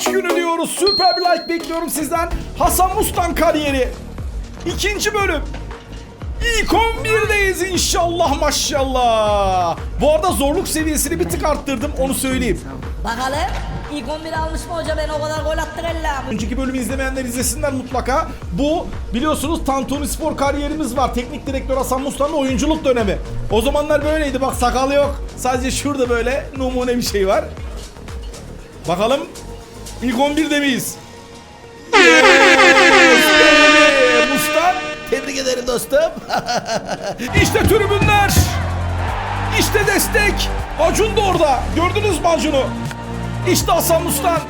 maç günü diyoruz. Süper bir like bekliyorum sizden. Hasan Mustan kariyeri. İkinci bölüm. İlk 11'deyiz inşallah maşallah. Bu arada zorluk seviyesini bir tık arttırdım onu söyleyeyim. Bakalım ilk 11 almış mı hoca ben o kadar gol attır ella. Önceki bölümü izlemeyenler izlesinler mutlaka. Bu biliyorsunuz Tantuni Spor kariyerimiz var. Teknik direktör Hasan Muslan'ın oyunculuk dönemi. O zamanlar böyleydi bak sakal yok. Sadece şurada böyle numune bir şey var. Bakalım ilk 11'de miyiz? Yes! Mustan tebrik ederim dostum. işte tribünler. İşte destek. Acun da orada. Gördünüz mü Acun'u? İşte Hasan Mustan.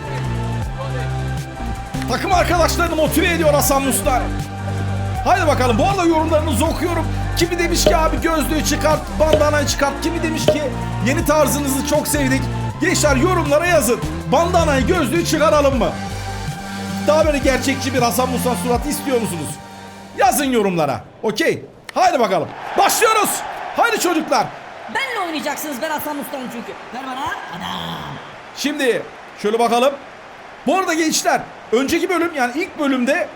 Takım arkadaşlarını motive ediyor Hasan Mustan. Haydi bakalım bu arada yorumlarınızı okuyorum. Kimi demiş ki abi gözlüğü çıkart, bandanayı çıkart. Kimi demiş ki yeni tarzınızı çok sevdik. Gençler yorumlara yazın. Bandanayı gözlüğü çıkaralım mı? Daha böyle gerçekçi bir Hasan Mustan suratı istiyor musunuz? Yazın yorumlara. Okey. Haydi bakalım. Başlıyoruz. Haydi çocuklar. Benle oynayacaksınız ben Hasan Usta'nın çünkü. Ver bana. Adam. Şimdi şöyle bakalım. Bu arada gençler önceki bölüm yani ilk bölümde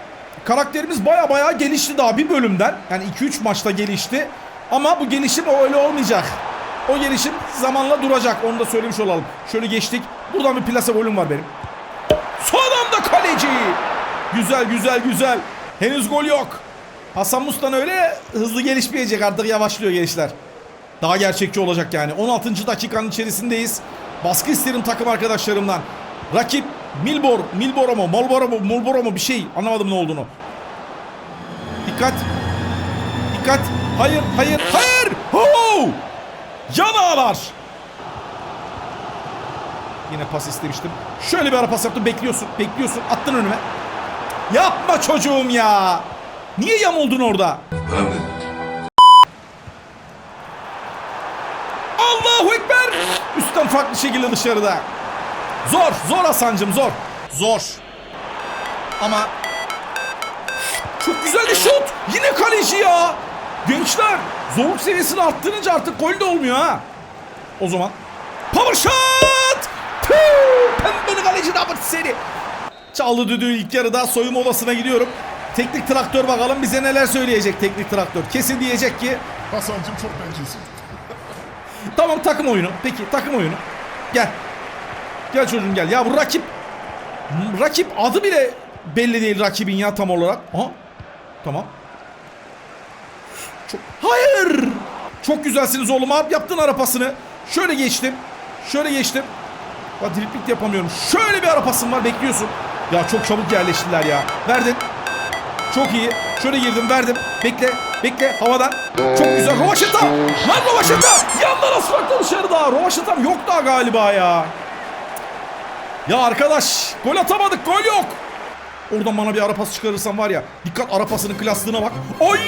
karakterimiz baya baya gelişti daha bir bölümden. Yani 2-3 maçta gelişti. Ama bu gelişim öyle olmayacak. O gelişim zamanla duracak. Onu da söylemiş olalım. Şöyle geçtik. Buradan bir plase golüm var benim. Son anda kaleci. Güzel güzel güzel. Henüz gol yok. Hasan Mustan öyle hızlı gelişmeyecek artık yavaşlıyor gençler. Daha gerçekçi olacak yani. 16. dakikanın içerisindeyiz. Baskı isterim takım arkadaşlarımdan. Rakip Milbor, Milboro mu, Malboro mu, Mulboro mu bir şey. Anlamadım ne olduğunu. Dikkat. Dikkat. Hayır, hayır, hayır. Ho! Yan ağlar. Yine pas istemiştim. Şöyle bir ara pas yaptım. Bekliyorsun, bekliyorsun. Attın önüme. Yapma çocuğum ya. Niye yamuldun orada? Allahu Ekber. Üstten farklı şekilde dışarıda. Zor, zor Hasan'cım zor. Zor. Ama çok güzel bir şut. Yine kaleci ya. Gençler zorluk seviyesini arttırınca artık gol de olmuyor ha. O zaman power shot. Pembeli kaleci Robert seni. Çaldı düdüğü ilk yarıda soyunma odasına gidiyorum. Teknik traktör bakalım bize neler söyleyecek teknik traktör. Kesin diyecek ki Hasan'cım çok bencilsin. Tamam takım oyunu. Peki takım oyunu. Gel. Gel çocuğum gel. Ya bu rakip rakip adı bile belli değil rakibin ya tam olarak. Aha. Tamam. Çok... Hayır. Çok güzelsiniz oğlum abi. Yaptın arapasını. Şöyle geçtim. Şöyle geçtim. Bak driplik yapamıyorum. Şöyle bir arapasın var bekliyorsun. Ya çok çabuk yerleştiler ya. Verdin. Çok iyi. Şöyle girdim verdim. Bekle. Bekle havadan. Çok güzel. Rovaşata. Lan Rovaşata. Yandan asfaltta dışarıda. Rovaşatam yok daha galiba ya. Ya arkadaş. Gol atamadık. Gol yok. Oradan bana bir ara pas çıkarırsan var ya. Dikkat ara pasının klaslığına bak. Ay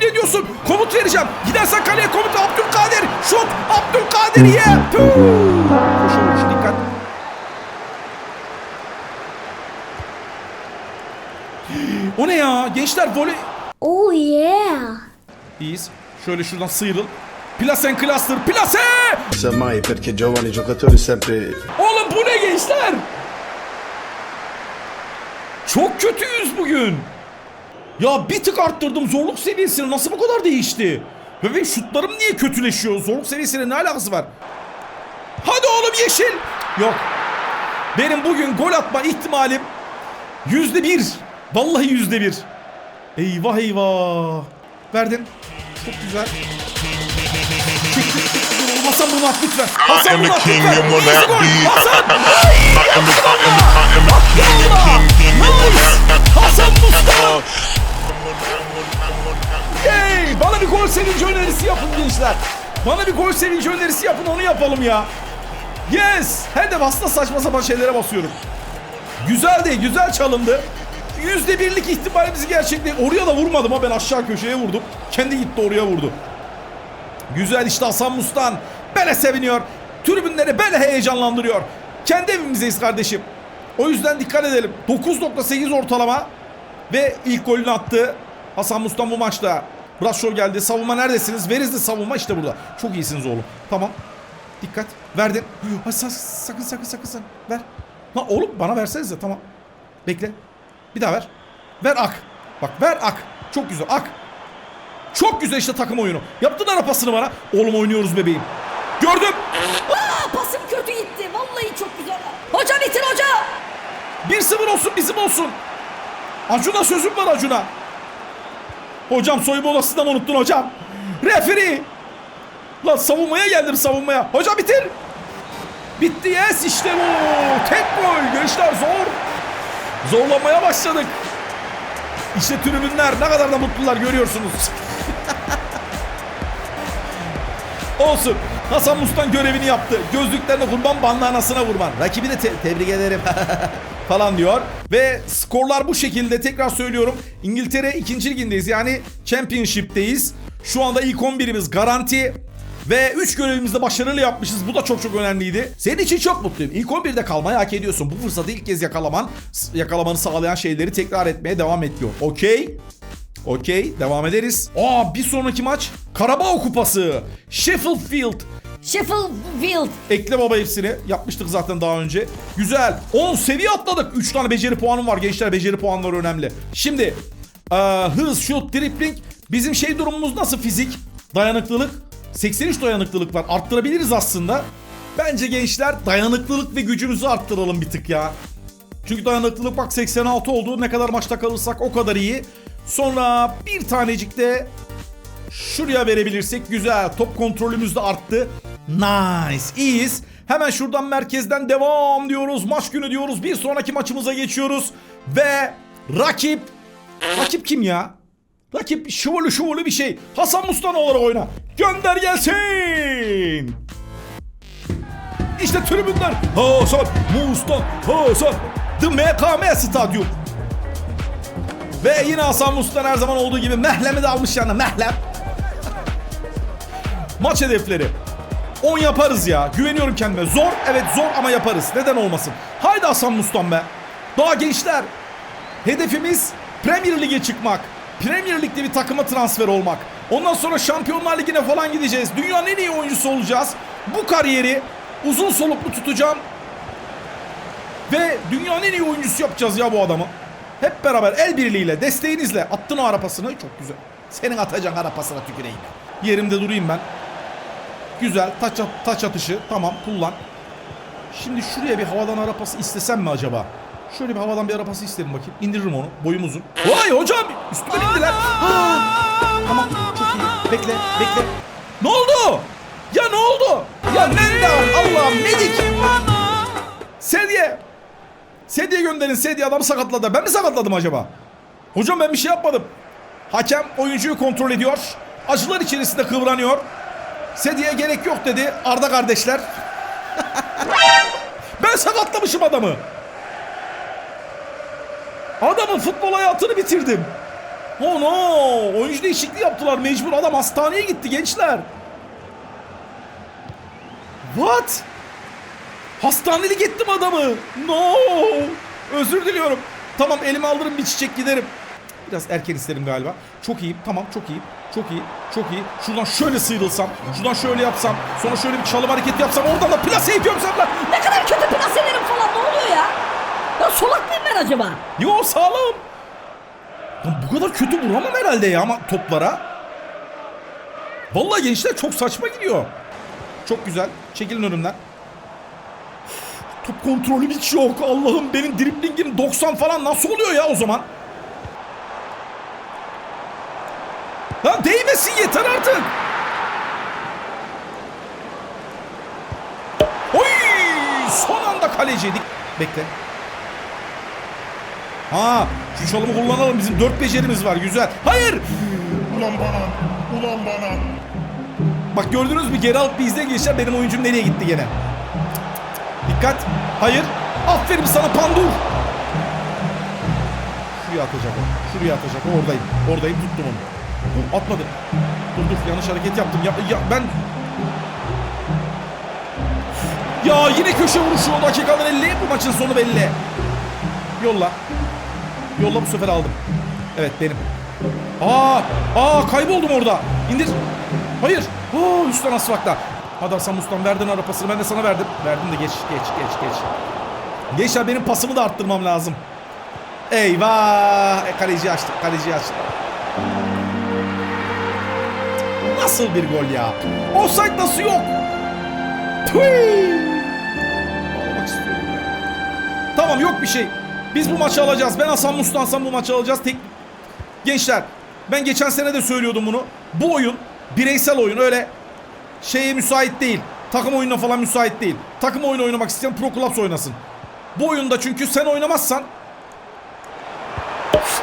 ne diyorsun? Komut vereceğim. Gidersen kaleye komut Abdülkadir. Şut Abdülkadir ye. Tüh. Koşu vuruşu O ne ya? Gençler voley... Oh yeah! İyiyiz. Şöyle şuradan sıyrıl. Plasen cluster. Plase! Semmai perché giovani giocatori sempre Oğlum bu ne gençler? Çok kötüyüz bugün. Ya bir tık arttırdım zorluk seviyesini. Nasıl bu kadar değişti? Ve benim şutlarım niye kötüleşiyor? Zorluk seviyesiyle ne alakası var? Hadi oğlum yeşil. Yok. Benim bugün gol atma ihtimalim yüzde bir. Vallahi yüzde bir. Eyvah eyvah. Verdin. Çok güzel. Hasan bunu at lütfen. Hasan bunu at lütfen. not gol. Hasan. Yallah. Nice. Hasan Mustafa. Yay! Bana bir gol sevinci önerisi yapın gençler. Bana bir gol sevinci önerisi yapın onu yapalım ya. Yes! Hem de aslında saçma sapan şeylere basıyorum. Güzeldi, güzel çalındı. Yüzde birlik ihtimalimizi gerçekle oraya da vurmadım ha ben aşağı köşeye vurdum. Kendi gitti oraya vurdu. Güzel işte Hasan Mustan. Böyle seviniyor. Tribünleri böyle heyecanlandırıyor. Kendi evimizdeyiz kardeşim. O yüzden dikkat edelim. 9.8 ortalama ve ilk golünü attı. Hasan Mustan bu maçta. Brasşov geldi. Savunma neredesiniz? Verizli savunma işte burada. Çok iyisiniz oğlum. Tamam. Dikkat. Verdin. Ay, sa- sakın sakın sakın sakın. Ver. Lan oğlum bana versenize tamam. Bekle. Bir daha ver. Ver ak. Bak ver ak. Çok güzel ak. Çok güzel işte takım oyunu. Yaptın ara pasını bana. Oğlum oynuyoruz bebeğim. Gördüm. Aa, pasım kötü gitti. Vallahi çok güzel. Hoca bitir hoca. 1-0 olsun bizim olsun. Acun'a sözüm var Acun'a. Hocam soyunma odasından unuttun hocam. Referi. Lan savunmaya geldim savunmaya. Hocam bitir. Bitti yes işte bu. Tek gol. Gençler zor. Zorlamaya başladık. İşte tribünler ne kadar da mutlular görüyorsunuz. Olsun. Hasan Mustan görevini yaptı. Gözlüklerine kurban, bandanasına kurban. Rakibi de te- tebrik ederim falan diyor. Ve skorlar bu şekilde tekrar söylüyorum. İngiltere 2. ligindeyiz. Yani Championship'teyiz. Şu anda ilk 11'imiz garanti. Ve 3 görevimizi de başarılı yapmışız. Bu da çok çok önemliydi. Senin için çok mutluyum. İlk 11'de kalmayı hak ediyorsun. Bu fırsatı ilk kez yakalaman, yakalamanı sağlayan şeyleri tekrar etmeye devam et diyor. Okey. Okey. Devam ederiz. Aa bir sonraki maç Karabağ Kupası. Sheffield Field. Sheffield. Ekle baba hepsini. Yapmıştık zaten daha önce. Güzel. 10 seviye atladık. 3 tane beceri puanım var. Gençler beceri puanları önemli. Şimdi eee, hız, şut, dribbling. Bizim şey durumumuz nasıl fizik? Dayanıklılık. 83 dayanıklılık var. Arttırabiliriz aslında. Bence gençler dayanıklılık ve gücümüzü arttıralım bir tık ya. Çünkü dayanıklılık bak 86 oldu. Ne kadar maçta kalırsak o kadar iyi. Sonra bir tanecik de Şuraya verebilirsek güzel. Top kontrolümüz de arttı. Nice. İyiyiz. Hemen şuradan merkezden devam diyoruz. Maç günü diyoruz. Bir sonraki maçımıza geçiyoruz. Ve rakip... Rakip kim ya? Rakip şuvulu şuvulu bir şey. Hasan Mustan olarak oyna. Gönder gelsin. İşte tribünler. Hasan Mustan. Hasan. The MKM Stadyum. Ve yine Hasan Mustan her zaman olduğu gibi mehlemi de almış yanına. Mehlem. Maç hedefleri. 10 yaparız ya. Güveniyorum kendime. Zor. Evet zor ama yaparız. Neden olmasın? Haydi Hasan Mustan be. Daha gençler. Hedefimiz Premier Lig'e çıkmak. Premier Lig'de bir takıma transfer olmak. Ondan sonra Şampiyonlar Ligi'ne falan gideceğiz. Dünyanın en iyi oyuncusu olacağız. Bu kariyeri uzun soluklu tutacağım. Ve dünyanın en iyi oyuncusu yapacağız ya bu adamı. Hep beraber el birliğiyle, desteğinizle attın o arapasını. Çok güzel. Senin atacağın arapasına tüküreyim. Yerimde durayım ben. Güzel. Taç, taç atışı. Tamam kullan. Şimdi şuraya bir havadan arapası istesem mi acaba? Şöyle bir havadan bir arapası isterim bakayım. İndiririm onu. Boyum uzun. Vay hocam! Üstüme indiler. Ha! Tamam çok iyi. Bekle bekle. Ne oldu? Ya ne oldu? Ya var? Allah'ım medik. Sedye. Sedye gönderin. Sedye adamı sakatladı. Ben mi sakatladım acaba? Hocam ben bir şey yapmadım. Hakem oyuncuyu kontrol ediyor. Acılar içerisinde kıvranıyor. Sedye'ye gerek yok dedi Arda kardeşler. ben sakatlamışım adamı. Adamın futbol hayatını bitirdim. Oh no! Oyuncu değişikliği yaptılar. Mecbur adam hastaneye gitti gençler. What? Hastanelik ettim adamı. No! Özür diliyorum. Tamam elime alırım bir çiçek giderim. Biraz erken isterim galiba. Çok iyi. Tamam çok iyi. Çok iyi. Çok iyi. Şuradan şöyle sıyrılsam. Şuradan şöyle yapsam. Sonra şöyle bir çalım hareket yapsam. Oradan da plaseyi gömsem lan. Ne kadar kötü plaselerim falan ne oluyor Ya solak mıyım ben acaba? Yo sağlam. Lan bu kadar kötü vuramam herhalde ya ama toplara. Vallahi gençler çok saçma gidiyor. Çok güzel. Çekilin önümden. Top kontrolü hiç yok. Allah'ım benim driblingim 90 falan nasıl oluyor ya o zaman? Lan değmesin yeter artık. Oy! Son anda kaleciydik. Bekle. Ha, şu çalımı kullanalım. Bizim dört becerimiz var. Güzel. Hayır. Ulan bana. Ulan bana. Bak gördünüz mü? Bir izleyin gençler. Benim oyuncum nereye gitti gene? Dikkat. Hayır. Aferin sana pandur. Şuraya atacak o. Şuraya atacak. o. Oradayım. Oradayım. Tuttum onu. Dur, atmadı. Dur dur. Yanlış hareket yaptım. Ya, ya ben... Ya yine köşe vuruşu. O dakikalar 50. Bu maçın sonu belli. Yolla. Yolla bu sefer aldım. Evet benim. Aa, aa kayboldum orada. İndir. Hayır. Oo, üstten asfakta. Hadi Hasan Mustan verdin arapasını ben de sana verdim. Verdim de geç geç geç geç. Gençler benim pasımı da arttırmam lazım. Eyvah. E, kaleciyi açtık. Kaleciyi açtık. Nasıl bir gol ya? Offside nasıl yok? Tüy! Ağlamak istiyorum ya. Tamam yok bir şey. Biz bu maçı alacağız. Ben Hasan Mustansam bu maçı alacağız. Tek... Gençler ben geçen sene de söylüyordum bunu. Bu oyun bireysel oyun öyle şeye müsait değil. Takım oyununa falan müsait değil. Takım oyunu oynamak isteyen Pro Clubs oynasın. Bu oyunda çünkü sen oynamazsan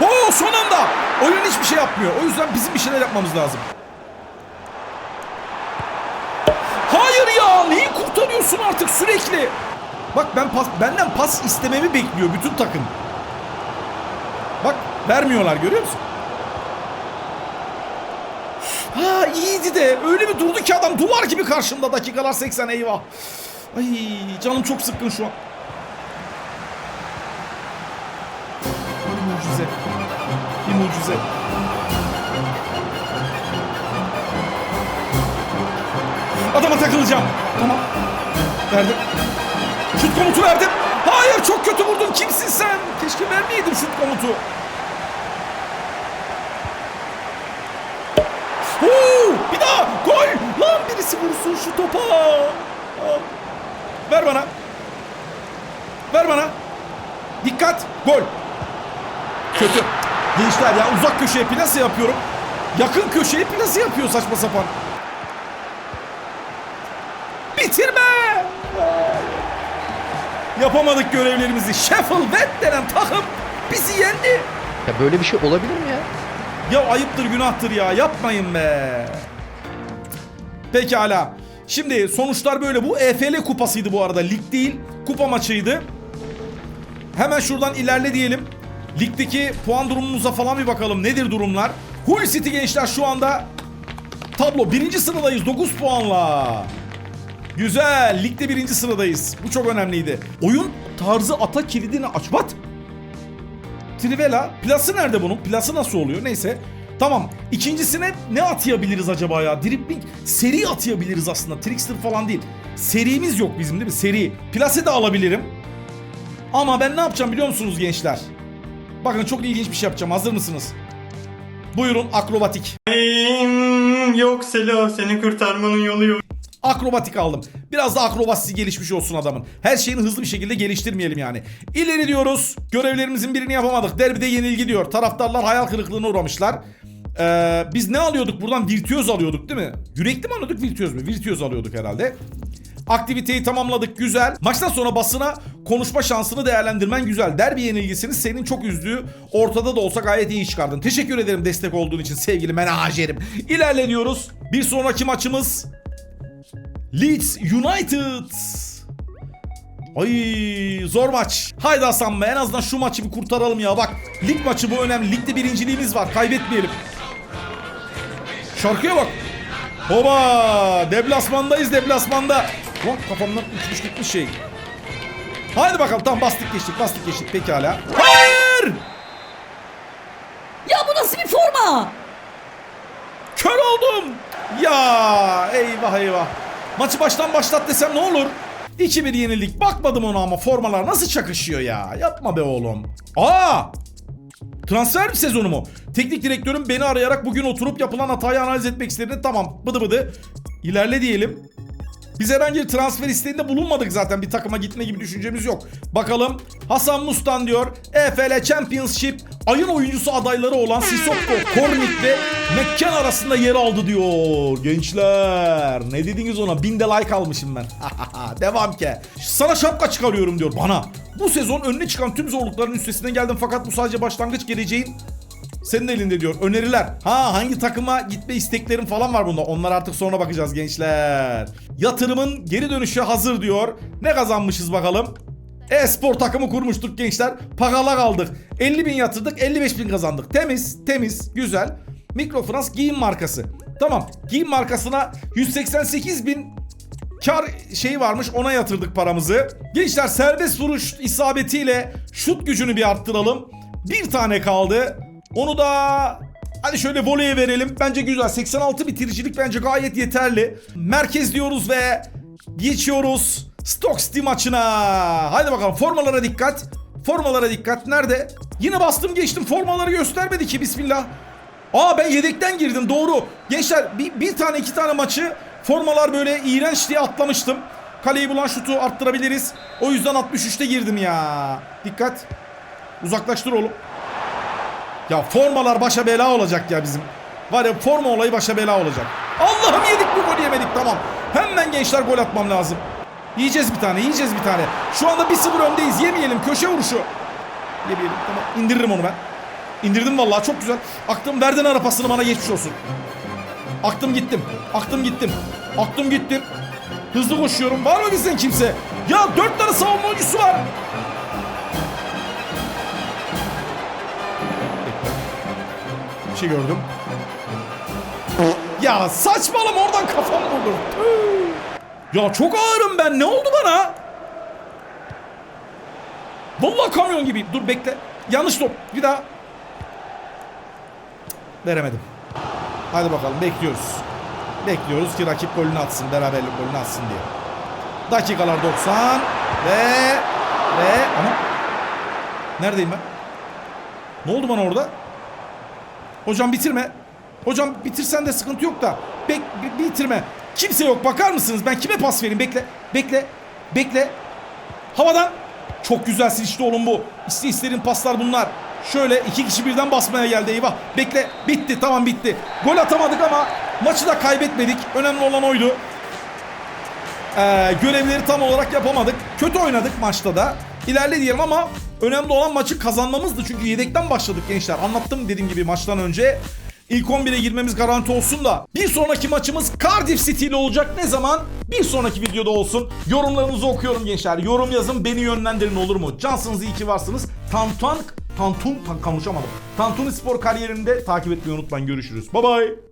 Oo son anda oyun hiçbir şey yapmıyor. O yüzden bizim bir şeyler yapmamız lazım. Hayır ya neyi kurtarıyorsun artık sürekli? Bak ben pas, benden pas istememi bekliyor bütün takım. Bak vermiyorlar görüyor musun? Ha iyiydi de öyle bir durdu ki adam duvar gibi karşımda dakikalar 80 eyvah. Ay canım çok sıkkın şu an. Bir mucize. Bir mucize. Adama takılacağım. Tamam. Verdim. Şut komutu verdim. Hayır çok kötü vurdun. Kimsin sen? Keşke vermeyeydim şut komutu. Oo, bir daha gol. Lan birisi vursun şu topa. Ver bana. Ver bana. Dikkat. Gol. Kötü. Gençler ya uzak köşeye plase yapıyorum. Yakın köşeye plase yapıyor saçma sapan. Bitirme. Yapamadık görevlerimizi. Sheffield Wed denen takım bizi yendi. Ya böyle bir şey olabilir mi ya? Ya ayıptır günahtır ya yapmayın be. Pekala. Şimdi sonuçlar böyle. Bu EFL kupasıydı bu arada. Lig değil. Kupa maçıydı. Hemen şuradan ilerle diyelim. Ligdeki puan durumumuza falan bir bakalım. Nedir durumlar? Hull City gençler şu anda tablo. Birinci sıradayız 9 puanla. Güzel. Ligde birinci sıradayız. Bu çok önemliydi. Oyun tarzı ata kilidini aç. What? Trivela. Plası nerede bunun? Plası nasıl oluyor? Neyse. Tamam. İkincisine ne atayabiliriz acaba ya? Dribbling. Seri atayabiliriz aslında. Trickster falan değil. Serimiz yok bizim değil mi? Seri. Plase de alabilirim. Ama ben ne yapacağım biliyor musunuz gençler? Bakın çok ilginç bir şey yapacağım. Hazır mısınız? Buyurun akrobatik. Yok Selo seni kurtarmanın yolu yok. Akrobatik aldım. Biraz da akrobasisi gelişmiş olsun adamın. Her şeyini hızlı bir şekilde geliştirmeyelim yani. İleri diyoruz. Görevlerimizin birini yapamadık. Derbide yenilgi diyor. Taraftarlar hayal kırıklığına uğramışlar. Ee, biz ne alıyorduk buradan? Virtüöz alıyorduk değil mi? Yürekli mi alıyorduk virtüöz mü? Virtüöz alıyorduk herhalde. Aktiviteyi tamamladık güzel. Maçtan sonra basına konuşma şansını değerlendirmen güzel. Derbi yenilgisini senin çok üzdüğü ortada da olsa gayet iyi çıkardın. Teşekkür ederim destek olduğun için sevgili menajerim. İlerleniyoruz. Bir sonraki maçımız Leeds United. Ay zor maç. Haydi Hasan be en azından şu maçı bir kurtaralım ya. Bak lig maçı bu önemli. Ligde birinciliğimiz var. Kaybetmeyelim. Şarkıya bak. Hoba deplasmandayız deplasmanda. Lan kafamdan uçmuş gitmiş şey. Haydi bakalım tamam bastık geçtik bastık geçtik pekala. Hayır! Ya bu nasıl bir forma? Kör oldum. Ya eyvah eyvah. Maçı baştan başlat desem ne olur? 2-1 yenildik. Bakmadım ona ama formalar nasıl çakışıyor ya. Yapma be oğlum. Aa! Transfer bir sezonu mu? Teknik direktörüm beni arayarak bugün oturup yapılan hatayı analiz etmek istediğini tamam bıdı bıdı. İlerle diyelim. Biz herhangi bir transfer isteğinde bulunmadık zaten. Bir takıma gitme gibi düşüncemiz yok. Bakalım Hasan Mustan diyor. EFL Championship ayın oyuncusu adayları olan Sissoko, Kornik ve Mekken arasında yer aldı diyor. Gençler ne dediniz ona? Bin de like almışım ben. Devam ki. Sana şapka çıkarıyorum diyor bana. Bu sezon önüne çıkan tüm zorlukların üstesinden geldim fakat bu sadece başlangıç geleceğin senin elinde diyor. Öneriler. Ha hangi takıma gitme isteklerim falan var bunda. Onlar artık sonra bakacağız gençler. Yatırımın geri dönüşü hazır diyor. Ne kazanmışız bakalım. E-spor takımı kurmuştuk gençler. Pagala kaldık. 50 bin yatırdık 55 bin kazandık. Temiz temiz güzel. Mikrofrans giyim markası. Tamam giyim markasına 188 bin kar şeyi varmış ona yatırdık paramızı. Gençler serbest vuruş isabetiyle şut gücünü bir arttıralım. Bir tane kaldı. Onu da hadi şöyle voleye verelim. Bence güzel. 86 bitiricilik bence gayet yeterli. Merkez diyoruz ve geçiyoruz. Stoke City maçına. Haydi bakalım formalara dikkat. Formalara dikkat. Nerede? Yine bastım geçtim. Formaları göstermedi ki. Bismillah. Aa ben yedekten girdim doğru. Gençler bir, bir tane iki tane maçı formalar böyle iğrenç diye atlamıştım. Kaleyi bulan şutu arttırabiliriz. O yüzden 63'te girdim ya. Dikkat. Uzaklaştır oğlum. Ya formalar başa bela olacak ya bizim. Var ya forma olayı başa bela olacak. Allah'ım yedik bu golü yemedik tamam. Hemen gençler gol atmam lazım. Yiyeceğiz bir tane yiyeceğiz bir tane. Şu anda 1-0 öndeyiz yemeyelim köşe vuruşu. Yemeyelim tamam indiririm onu ben. İndirdim vallahi çok güzel. Aktım verdin arapasını bana geçmiş olsun. Aktım gittim. Aktım gittim. Aktım gittim. Hızlı koşuyorum. Var mı bizden kimse? Ya dört tane savunma oyuncusu var. Şey gördüm. Ya saçmalama oradan kafam vurdu. Ya çok ağırım ben. Ne oldu bana? Vallahi kamyon gibi. Dur bekle. Yanlış top. Bir daha. Veremedim. Hadi bakalım bekliyoruz. Bekliyoruz ki rakip golünü atsın. Beraberlik golünü atsın diye. Dakikalar 90 ve ve ama neredeyim ben? Ne oldu bana orada? Hocam bitirme. Hocam bitirsen de sıkıntı yok da. Bek bi- bitirme. Kimse yok bakar mısınız? Ben kime pas vereyim? Bekle. Bekle. Bekle. Havadan. Çok güzelsin işte oğlum bu. İste isterin paslar bunlar. Şöyle iki kişi birden basmaya geldi eyvah. Bekle. Bitti tamam bitti. Gol atamadık ama maçı da kaybetmedik. Önemli olan oydu. Ee, görevleri tam olarak yapamadık. Kötü oynadık maçta da. İlerle diyelim ama önemli olan maçı kazanmamızdı. Çünkü yedekten başladık gençler. Anlattım dediğim gibi maçtan önce. İlk 11'e girmemiz garanti olsun da. Bir sonraki maçımız Cardiff City ile olacak. Ne zaman? Bir sonraki videoda olsun. Yorumlarınızı okuyorum gençler. Yorum yazın beni yönlendirin olur mu? Cansınız iyi ki varsınız. Tantuan Tantun tan konuşamadım. Tantuni spor kariyerinde takip etmeyi unutmayın. Görüşürüz. Bye bye.